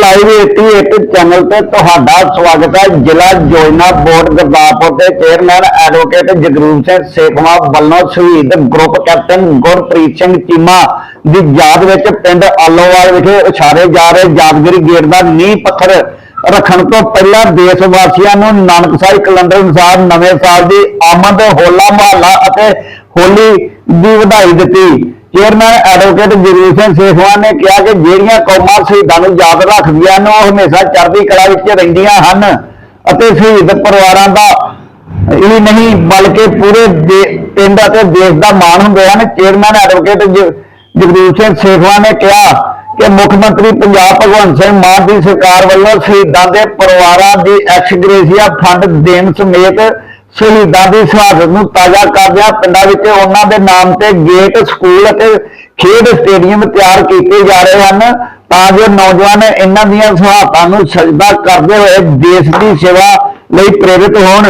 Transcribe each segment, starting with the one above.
Live 88 channel ਤੇ ਤੁਹਾਡਾ ਸਵਾਗਤ ਹੈ। ਜ਼ਿਲ੍ਹਾ ਯੋਜਨਾ ਬੋਰਡ ਗੁਰਦਾਸਪੁਰ ਦੇ ਚੇਅਰਮੈਨ ਐਡਵੋਕੇਟ ਜਗਰੂਪ ਸਿੰਘ ਸੇਖਵਾ ਵੱਲੋਂ ਸ਼ਹੀਦ ਗਰੁੱਪ ਕੈਪਟਨ ਗੁਰਪ੍ਰੀਤ ਸਿੰਘ ਚੀਮਾ ਦੀ ਯਾਦ ਵਿੱਚ ਪਿੰਡ ਆਲੋਵਾਲ ਵਿਖੇ ਉਛਾਰੇ ਜਾ ਰਹੇ ਯਾਦਗਾਰੀ ਗੇਟ ਦਾ ਨੀਂਹ ਪੱਥਰ ਰੱਖਣ ਤੋਂ ਪਹਿਲਾਂ ਦੇਸ਼ ਵਾਸੀਆਂ ਨੂੰ ਨਾਨਕਸਾਈ ਕੈਲੰਡਰ ਅਨੁਸਾਰ ਨਵੇਂ ਸਾਲ ਦੀ ਆਮਦ ਹੋਲਾ ਮਹੱਲਾ ਅਤੇ ਹੋਲੀ ਦੀ ਵਧਾਈ ਦਿੱਤੀ। ਚੇਅਰਮੈਨ ਐਡਵੋਕੇਟ ਜਗਰੂਪ ਸਿੰਘ ਸੇਖਵਾਨ ਨੇ ਕਿਹਾ ਕਿ ਜਿਹੜੀਆਂ ਕੌਮਾਂ ਸ਼ਹੀਦਾਂ ਨੂੰ ਯਾਦ ਰੱਖਦੀਆਂ ਨੇ, ਉਹ ਹਮੇਸ਼ਾ ਚੜ੍ਹਦੀ ਕਲਾ ਵਿੱਚ ਰਹਿੰਦੀਆਂ ਹਨ ਅਤੇ ਸ਼ਹੀਦ ਪਰਿਵਾਰਾਂ ਦਾ ਇਹ ਨਹੀਂ, ਬਲਕਿ ਪੂਰੇ ਪਿੰਡ ਅਤੇ ਦੇਸ਼ ਦਾ ਮਾਣ ਹੁੰਦੇ ਹਨ। ਚੇਅਰਮੈਨ ਐਡਵੋਕੇਟ ਜ- ਸਿੰਘ ਸੇਖਵਾਨ ਨੇ ਕਿਹਾ ਕਿ ਮੁੱਖ ਮੰਤਰੀ ਪੰਜਾਬ ਭਗਵੰਤ ਸਿੰਘ ਮਾਨ ਦੀ ਸਰਕਾਰ ਵੱਲੋਂ ਸ਼ਹੀਦਾਂ ਦੇ ਪਰਿਵਾਰਾਂ ਦੀ ਐਕਸਗ੍ਰੇਸੀਆ ਫੰਡ ਦੇਣ ਸਮੇਤ ਸ਼ਹੀਦਾਂ ਦੀ ਸ਼ਹਾਦਤ ਨੂੰ ਤਾਜ਼ਾ ਕਰਦਿਆਂ ਪਿੰਡਾਂ ਵਿੱਚ ਉਹਨਾਂ ਦੇ ਨਾਮ ਤੇ ਗੇਟ, ਸਕੂਲ ਅਤੇ ਖੇਡ ਸਟੇਡੀਅਮ ਤਿਆਰ ਕੀਤੇ ਜਾ ਰਹੇ ਹਨ। ਤਾਂ ਜੋ ਨੌਜਵਾਨ ਇਹਨਾਂ ਦੀਆਂ ਸ਼ਹਾਦਤਾਂ ਨੂੰ ਸਜਦਾ ਕਰਦੇ ਹੋਏ ਦੇਸ਼ ਦੀ ਸੇਵਾ ਲਈ ਪ੍ਰੇਰਿਤ ਹੋਣ।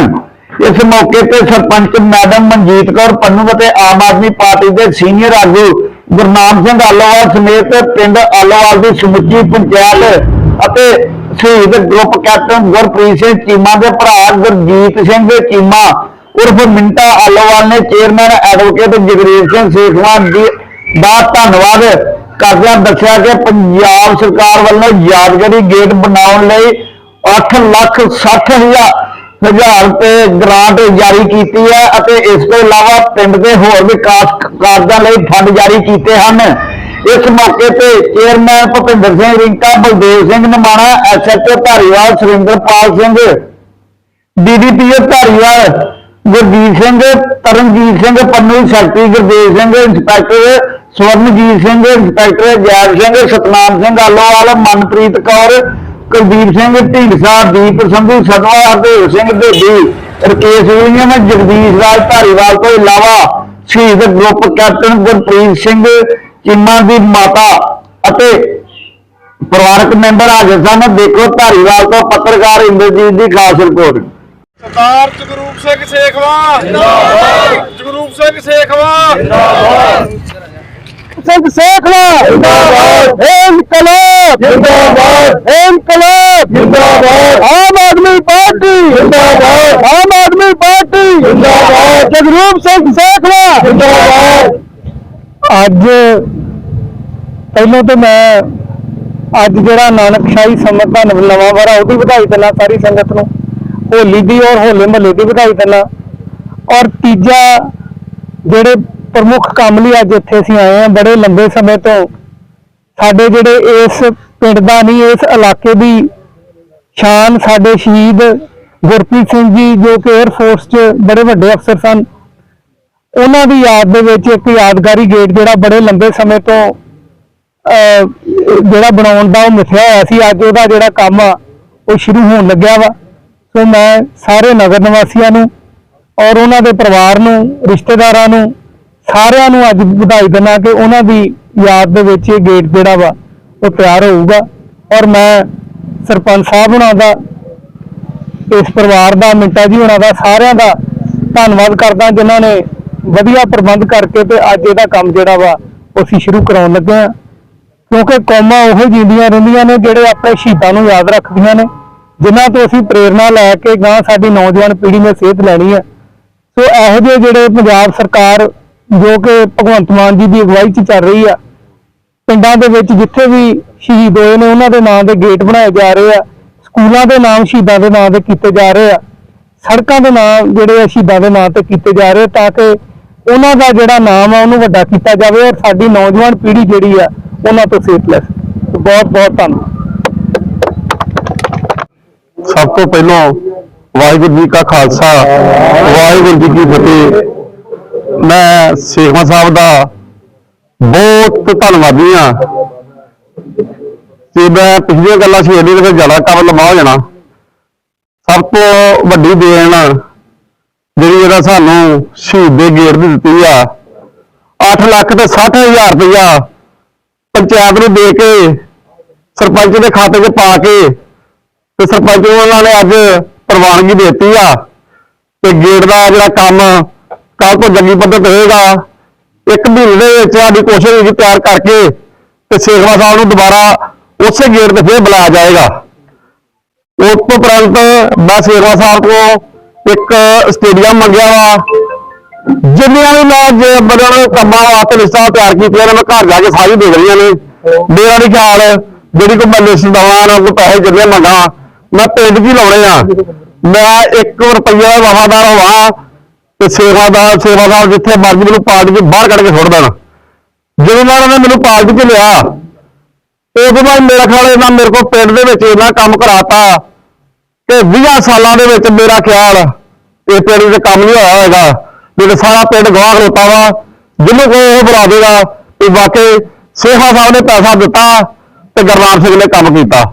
ਇਸ ਮੌਕੇ ਤੇ ਸਰਪੰਚ ਮੈਡਮ ਮਨਜੀਤ ਕੌਰ ਪੰਨੂ ਅਤੇ ਆਮ ਆਦਮੀ ਪਾਰਟੀ ਦੇ ਸੀਨੀਅਰ ਆਗੂ ਗੁਰਨਾਮ ਸਿੰਘ ਆਲੋਵਾਲ ਸਮੇਤ ਪਿੰਡ ਆਲੋਵਾਲ ਦੀ ਸਮੁੱਚੀ ਪੰਚਾਇਤ ਅਤੇ ਸ਼ਹੀਦ ਗਰੁੱਪ ਕੈਪਟਨ ਗੁਰਪ੍ਰੀਤ ਸਿੰਘ ਚੀਮਾ ਦੇ ਭਰਾ ਗੁਰਜੀਤ ਸਿੰਘ ਚੀਮਾ ਉਰਫ ਮਿੰਟਾ ਆਲੋਵਾਲ ਨੇ ਚੇਅਰਮੈਨ ਐਡਵੋਕੇਟ ਜਗਰੀਰ ਸਿੰਘ ਸੇਖਵਾਨ ਦੀ ਦਾ ਧੰਨਵਾਦ ਕਰਦਿਆਂ ਦੱਸਿਆ ਕਿ ਪੰਜਾਬ ਸਰਕਾਰ ਵੱਲੋਂ ਯਾਦਗਾਰੀ ਗੇਟ ਬਣਾਉਣ ਲਈ 8 ਲੱਖ 60 ਹਜ਼ਾਰ ਹਜ਼ਾਰ ਰੁਪਏ ਗ੍ਰਾਂਟ ਜਾਰੀ ਕੀਤੀ ਹੈ ਅਤੇ ਇਸ ਤੋਂ ਇਲਾਵਾ ਪਿੰਡ ਦੇ ਹੋਰ ਵਿਕਾਸ ਕਾਰਜਾਂ ਲਈ ਫੰਡ ਜਾਰੀ ਕੀਤੇ ਹਨ। ਇਸ ਮੌਕੇ ਤੇ chairman Bhupinder Singh, Rinka Baldev Singh Nimana SHO Dhariwal, Surinderpal Singh DDPO Dhariwal, Gurjeet Singh, Taranjeet Singh, Pannu Shakti Gurdev Singh, inspector Swaranjeet Singh, inspector Jaib Singh, Satnam Singh, Alowal, Manpreet Kaur, Kuldeep Singh, Dhindsa, Deep Sandhu Sadwa Hardev Singh, Dhedi, Rakesh William, Jagdish Raj Dhariwal ਤੋਂ ਇਲਾਵਾ ਸ਼ਹੀਦ group captain Gurpreet Singh Cheema ਦੀ ਮਾਤਾ ਅਤੇ ਪਰਿਵਾਰਕ member ਹਾਜ਼ਰ ਸਨ। ਦੇਖੋ ਧਾਰੀਵਾਲ ਤੋਂ ਪੱਤਰਕਾਰ ਇੰਦਰਜੀਤ ਦੀ ਖਾਸ ਰਿਪੋਰਟ। ਸਰਦਾਰ ਜਗਰੂਪ ਸਿੰਘ ਸੇਖਵਾ। ਜਿੰਦਾਬਾਦ ਜਗਰੂਪ ਸਿੰਘ ਸੇਖਵਾ। ਜਿੰਦਾਬਾਦ ਸਿੰਘ ਸੇਖਵਾ। ਜਿੰਦਾਬਾਦ। ਇਨਕਲਾਬ। ਜਿੰਦਾਬਾਦ। ਇਨਕਲਾਬ। ਜਿੰਦਾਬਾਦ। ਆਮ ਆਦਮੀ ਪਾਰਟੀ। ਜਿੰਦਾਬਾਦ। ਆਮ ਆਦਮੀ ਪਾਰਟੀ। ਜਿੰਦਾਬਾਦ। ਜਗਰੂਪ ਸਿੰਘ ਸੇਖਵਾ। ਜਿੰਦਾਬਾਦ। ਅੱਜ ਪਹਿਲਾਂ ਤਾਂ ਮੈਂ ਅੱਜ ਜਿਹੜਾ ਨਾਨਕਸ਼ਾਹੀ ਸੰਮਤ ਦਾ ਨਵ- ਨਵਾਂ ਵਾਰਾ ਉਹਦੀ ਵਧਾਈ ਦਿੰਦਾ ਸਾਰੀ ਸੰਗਤ ਨੂੰ। ਹੋਲੀ ਦੀ ਔਰ ਹੋਲੇ ਮਹੱਲੇ ਦੀ ਵਧਾਈ ਦਿੰਦਾ। ਔਰ ਤੀਜਾ ਜਿਹੜੇ ਪ੍ਰਮੁੱਖ ਕੰਮ ਲਈ ਅੱਜ ਇੱਥੇ ਅਸੀਂ ਆਏ ਹਾਂ, ਬੜੇ ਲੰਬੇ ਸਮੇਂ ਤੋਂ ਸਾਡੇ ਜਿਹੜੇ ਇਸ ਪਿੰਡ ਦਾ ਨਹੀਂ, ਇਸ ਇਲਾਕੇ ਦੀ ਸ਼ਾਨ ਸਾਡੇ ਸ਼ਹੀਦ ਗੁਰਪ੍ਰੀਤ ਸਿੰਘ ਜੀ ਜੋ ਕਿ 에ਅਰ ਫੋਰਸ 'ਚ ਬੜੇ ਵੱਡੇ ਅਫਸਰ ਸਨ। ਉਹਨਾਂ ਦੀ ਯਾਦ ਦੇ ਵਿੱਚ ਇੱਕ ਯਾਦਗਾਰੀ ਗੇਟ ਜਿਹੜਾ ਬੜੇ ਲੰਬੇ ਸਮੇਂ ਤੋਂ ਜਿਹੜਾ ਬਣਾਉਣ ਦਾ ਉਹ ਮਿਥਿਆ ਹੋਇਆ ਸੀ। ਅੱਜ ਉਹਦਾ ਜਿਹੜਾ ਕੰਮ ਆ, ਉਹ ਸ਼ੁਰੂ ਹੋਣ ਲੱਗਿਆ ਵਾ। ਸੋ ਮੈਂ ਸਾਰੇ ਨਗਰ ਨਿਵਾਸੀਆਂ ਨੂੰ ਔਰ ਉਹਨਾਂ ਦੇ ਪਰਿਵਾਰ ਨੂੰ, ਰਿਸ਼ਤੇਦਾਰਾਂ ਨੂੰ, ਸਾਰਿਆਂ ਨੂੰ ਅੱਜ ਵਧਾਈ ਦਿੰਦਾ ਕਿ ਉਹਨਾਂ ਦੀ ਯਾਦ ਦੇ ਵਿੱਚ ਇਹ ਗੇਟ ਜਿਹੜਾ ਵਾ, ਉਹ ਤਿਆਰ ਹੋਊਗਾ। ਔਰ ਮੈਂ ਸਰਪੰਚ ਸਾਹਿਬ ਉਹਨਾਂ ਦਾ, ਇਸ ਪਰਿਵਾਰ ਦਾ, ਮਿੰਟਾ ਜੀ ਉਹਨਾਂ ਦਾ ਸਾਰਿਆਂ ਦਾ ਧੰਨਵਾਦ ਕਰਦਾ, ਜਿਨ੍ਹਾਂ ਨੇ ਵਧੀਆ ਪ੍ਰਬੰਧ ਕਰਕੇ ਤੇ ਅੱਜ ਇਹਦਾ ਕੰਮ ਜਿਹੜਾ ਵਾ, ਉਹ ਅਸੀਂ ਸ਼ੁਰੂ ਕਰਾਉਣ ਲੱਗੇ ਹਾਂ। ਕਿਉਂਕਿ ਕੌਮਾਂ ਉਹ ਜਿੰਦੀਆਂ ਰਹਿੰਦੀਆਂ ਨੇ ਜਿਹੜੇ ਆਪਣੇ ਸ਼ਹੀਦਾਂ ਨੂੰ ਯਾਦ ਰੱਖਦੀਆਂ ਨੇ, ਜਿਨ੍ਹਾਂ ਤੋਂ ਅਸੀਂ ਪ੍ਰੇਰਣਾ ਲੈ ਕੇ ਗਾਂ ਸਾਡੀ ਨੌਜਵਾਨ ਪੀੜ੍ਹੀ ਨੇ ਸੇਧ ਲੈਣੀ ਹੈ। ਸੋ ਇਹੋ ਜਿਹੇ ਜਿਹੜੇ ਪੰਜਾਬ ਸਰਕਾਰ, ਜੋ ਕਿ ਭਗਵੰਤ ਮਾਨ ਜੀ ਦੀ ਅਗਵਾਈ 'ਚ ਚੱਲ ਰਹੀ ਆ, ਪਿੰਡਾਂ ਦੇ ਵਿੱਚ ਜਿੱਥੇ ਵੀ ਸ਼ਹੀਦ ਹੋਏ ਨੇ, ਉਹਨਾਂ ਦੇ ਨਾਂ ਦੇ ਗੇਟ ਬਣਾਏ ਜਾ ਰਹੇ ਆ, ਸਕੂਲਾਂ ਦੇ ਨਾਮ ਸ਼ਹੀਦਾਂ ਦੇ ਨਾਂ ਦੇ ਕੀਤੇ ਜਾ ਰਹੇ ਆ, ਸੜਕਾਂ ਦੇ ਨਾਮ ਜਿਹੜੇ ਆ ਸ਼ਹੀਦਾਂ ਦੇ ਨਾਂ ਤੇ ਕੀਤੇ ਜਾ ਰਹੇ ਤਾਂ ਕਿ ਉਹਨਾਂ ਦਾ ਜਿਹੜਾ ਨਾਮ ਆ, ਉਹਨੂੰ ਵੱਡਾ ਕੀਤਾ ਜਾਵੇ ਔਰ ਸਾਡੀ ਨੌਜਵਾਨ ਪੀੜ੍ਹੀ ਜਿਹੜੀ ਆ, ਉਹਨਾਂ ਤੋਂ ਸੇਧ ਲੈ ਬਹੁਤ ਬਹੁਤ ਧੰਨਵਾਦ। ਸਭ ਤੋਂ ਪਹਿਲਾਂ ਵਾਹਿਗੁਰੂ ਜੀ ਕਾ ਖਾਲਸਾ, ਵਾਹਿਗੁਰੂ ਜੀ ਕੀ ਫਤਿਹ। ਮੈਂ ਸੇਖਵਾਂ ਸਾਹਿਬ ਦਾ ਬਹੁਤ ਧੰਨਵਾਦੀ ਹਾਂ। ਤੇ ਮੈਂ ਪਿਛਲੀਆਂ ਗੱਲਾਂ ਸੀ ਇਹਦੇ ਵਿੱਚ ਜ਼ਿਆਦਾ ਕੰਮ ਲੰਮਾ ਹੋ ਜਾਣਾ। ਸਭ ਤੋਂ ਵੱਡੀ ਦੇਣ ਜਿਹੜੀ ਇਹਦਾ ਸਾਨੂੰ ਸ਼ਹੀਦ ਦੇ ਗੇੜ ਦੀ ਦਿੱਤੀ ਆ 8 ਲੱਖ ਤੇ 60 ਹਜ਼ਾਰ ਰੁਪਇਆ ਪੰਚਾਇਤ ਨੂੰ ਦੇ ਕੇ, ਸਰਪੰਚ ਦੇ ਖਾਤੇ 'ਚ ਪਾ ਕੇ ਤੇ ਸਰਪੰਚ ਨੂੰ ਉਹਨਾਂ ਨੇ ਅੱਜ ਪ੍ਰਵਾਨਗੀ ਦਿੱਤੀ ਆ। ਤੇ ਗੇਟ ਦਾ ਜਿਹੜਾ ਕੰਮ ਕੱਲ ਤੋਂ ਜੰਗੀ ਪੱਧਰ ਤੇ ਹੋਏਗਾ, ਇੱਕ ਮਹੀਨੇ ਦੇ ਵਿੱਚ ਸਾਡੀ ਕੋਸ਼ਿਸ਼ ਹੈ ਤਿਆਰ ਕਰਕੇ ਤੇ ਸੇਖਵਾ ਸਾਹਿਬ ਨੂੰ ਦੁਬਾਰਾ ਉਸੇ ਗੇਟ ਤੇ ਫਿਰ ਬੁਲਾਇਆ ਜਾਏਗਾ। ਉਸ ਤੋਂ ਉਪਰੰਤ ਮੈਂ ਸੇਖਵਾ ਸਾਹਿਬ ਤੋਂ ਇੱਕ ਸਟੇਡੀਅਮ ਮੰਗਿਆ ਵਾ। ਜਿੰਨੀਆਂ ਵੀ ਮੈਂ ਜੇ ਬਦਲ ਕੰਮਾਂ ਵਾਸਤੇ ਲਿਸਟਾਂ ਤਿਆਰ ਕੀਤੀਆਂ ਨੇ, ਮੈਂ ਘਰ ਜਾ ਕੇ ਸਾਰੀ ਦੇਖ ਰਹੀਆਂ ਨੇ। ਮੇਰਾ ਨਹੀਂ ਖਿਆਲ, ਜਿਹੜੀ ਕੋਈ ਮੈਂ ਲਿਸਟ ਦਵਾਂ ਨਾ, ਕੋਈ ਪੈਸੇ ਜਿੰਨੇ ਮੰਗਾ, ਮੈਂ ਪਿੰਡ 'ਚ ਹੀ ਲਾਉਣੇ ਆ। ਮੈਂ 1 ਰੁਪਈਆ ਦਾ ਵਫਾਦਾਰ ਹੋਵਾਂ ਤੇ ਸੇਵਾਦਾਰ ਸੇਵਾਦਾਰ ਜਿੱਥੇ ਮਰਜ਼ੀ ਮੈਨੂੰ ਪਾਰਟੀ 'ਚ ਬਾਹਰ ਕੱਢ ਕੇ ਸੁੱਟ ਦੇਣ। ਜਦੋਂ ਨਾਲ ਉਹਨੇ ਮੈਨੂੰ ਪਾਰਟੀ 'ਚ ਲਿਆ, ਉਦੋਂ ਬਾਅਦ ਮੇਰਾ ਖਿਆਲ ਇਹਨਾਂ ਮੇਰੇ ਕੋਲ ਪਿੰਡ ਦੇ ਵਿੱਚ ਇਹਨਾਂ ਕੰਮ ਕਰਾਤਾ। ਕਿ 20 ਸਾਲਾਂ ਦੇ ਵਿੱਚ ਮੇਰਾ ਖਿਆਲ ਇਹ ਪਿੰਡ ਦੇ ਕੰਮ ਨਹੀਂ ਹੋਇਆ ਹੈਗਾ। ਮੇਰੇ ਸਾਰਾ ਪਿੰਡ ਗਵਾਹ ਖਲੋਤਾ ਵਾ, ਜਿਹਨੂੰ ਕੋਈ ਉਹ ਬੁਲਾ ਦੇਗਾ ਕਿ ਵਾਕਈ ਸੇਖਾ ਸਾਹਿਬ ਨੇ ਪੈਸਾ ਦਿੱਤਾ ਤੇ ਗੁਰਨਾਮ ਸਿੰਘ ਨੇ ਕੰਮ ਕੀਤਾ।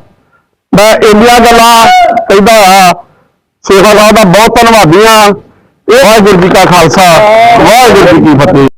ਮੈਂ ਇੰਨੀਆਂ ਗੱਲਾਂ ਕਹਿੰਦਾ ਆ ਸੇਖਾ ਸਾਹਿਬ ਦਾ ਬਹੁਤ ਧੰਨਵਾਦੀ ਆ ਵਾਹਿਗੁਰੂ ਜੀ ਕਾ ਖਾਲਸਾ, ਵਾਹਿਗੁਰੂ ਜੀ ਕੀ ਫਤਿਹ।